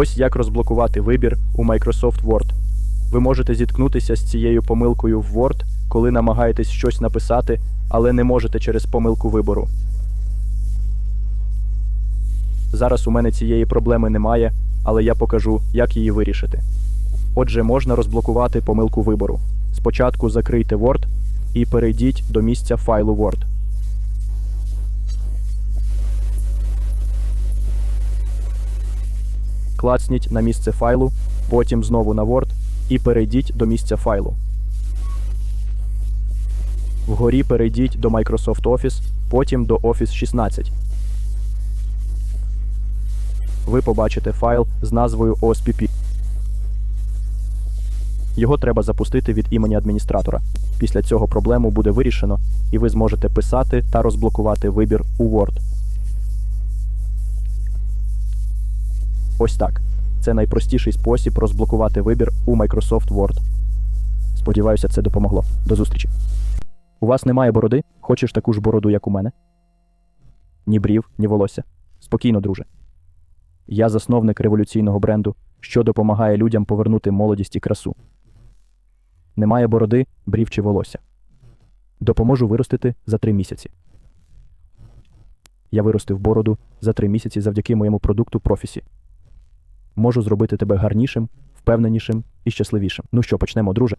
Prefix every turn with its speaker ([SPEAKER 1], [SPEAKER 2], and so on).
[SPEAKER 1] Ось як розблокувати вибір у Microsoft Word. Ви можете зіткнутися з цією помилкою в Word, коли намагаєтесь щось написати, але не можете через помилку вибору. Зараз у мене цієї проблеми немає, але я покажу, як її вирішити. Отже, можна розблокувати помилку вибору. Спочатку закрийте Word і перейдіть до місця файлу Word. Клацніть на місце файлу, потім знову на Word і перейдіть до місця файлу. Вгорі перейдіть до Microsoft Office, потім до Office 16. Ви побачите файл з назвою OSPP. Його треба запустити від імені адміністратора. Після цього проблему буде вирішено, і ви зможете писати та розблокувати вибір у Word. Ось так. Це найпростіший спосіб розблокувати вибір у Microsoft Word. Сподіваюся, це допомогло. До зустрічі. У вас немає бороди? Хочеш таку ж бороду, як у мене? Ні брів, ні волосся. Спокійно, друже. Я засновник революційного бренду, що допомагає людям повернути молодість і красу. Немає бороди, брів чи волосся. Допоможу виростити за три місяці. Я виростив бороду за три місяці завдяки моєму продукту Профісі. Можу зробити тебе гарнішим, впевненішим і щасливішим. Ну що, почнемо, друже?